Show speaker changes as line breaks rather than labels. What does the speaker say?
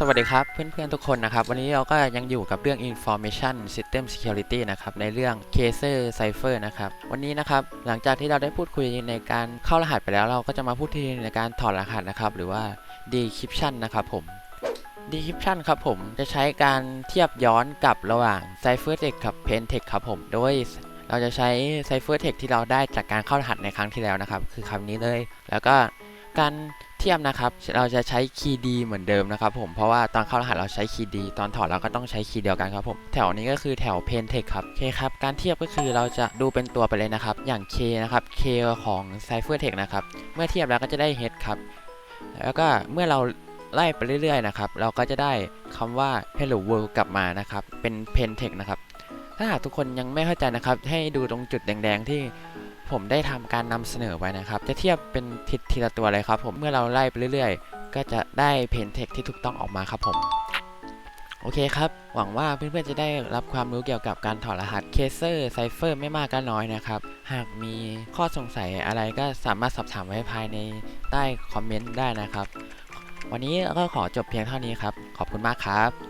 สวัสดีครับเพื่อนๆทุกคนนะครับ วันนี้เราก็ยังอยู่กับเรื่อง information system security นะครับในเรื่อง caser cipher นะครับวันนี้นะครับหลังจากที่เราได้พูดคุยในการเข้ารหัสไปแล้ว เราก็จะมาพูดคุยในการถอดรหัสนะครับหรือว่า decryption นะครับผม decryption ครับผมจะใช้การเทียบย้อนกับระหว่าง ciphertext กับ plaintext ครับผมโดยเราจะใช้ ciphertext ที่เราได้จากการเข้ารหัสในครั้งที่แล้วนะครับคือคำนี้เลย แล้วก็การ เทียบนะครับ เราจะใช้คีย์ดีเหมือนเดิมนะครับผม เพราะว่าตอนเข้ารหัสเราใช้คีย์ดี ตอนถอดเราก็ต้องใช้คีย์เดียวกันครับผม แถวนี้ก็คือแถว p a n t e x t ครับเคครับ การเทียบก็คือเราจะดูเป็นตัวไปเลยนะครับ อย่าง K นะครับ K ของ Cyphertext นะครับ เมื่อเทียบแล้วก็จะได้ H ครับ แล้วก็เมื่อเราไล่ไปเรื่อยๆนะครับ เราก็จะได้คำว่า Hello World กลับมานะครับ เป็น p a n t e x t นะครับ ถ้าหากทุกคนยังไม่เข้าใจนะครับ ให้ดูตรงจุดแดงๆที่ ผมได้ทำการนำเสนอไว้นะครับ จะเทียบเป็นทีทีละตัวเลยครับผมเมื่อเราไล่ไปเรื่อยๆ ก็จะได้เพนเทคที่ถูกต้องออกมาครับผม โอเคครับ หวังว่าเพื่อนๆจะได้รับความรู้เกี่ยวกับการถอดรหัสเคเซอร์ไซเฟอร์ไม่มากก็น้อยนะครับ หากมีข้อสงสัยอะไรก็สามารถสอบถามไว้ภายในใต้คอมเมนต์ได้นะครับ วันนี้ก็ขอจบเพียงเท่านี้ครับ ขอบคุณมากครับ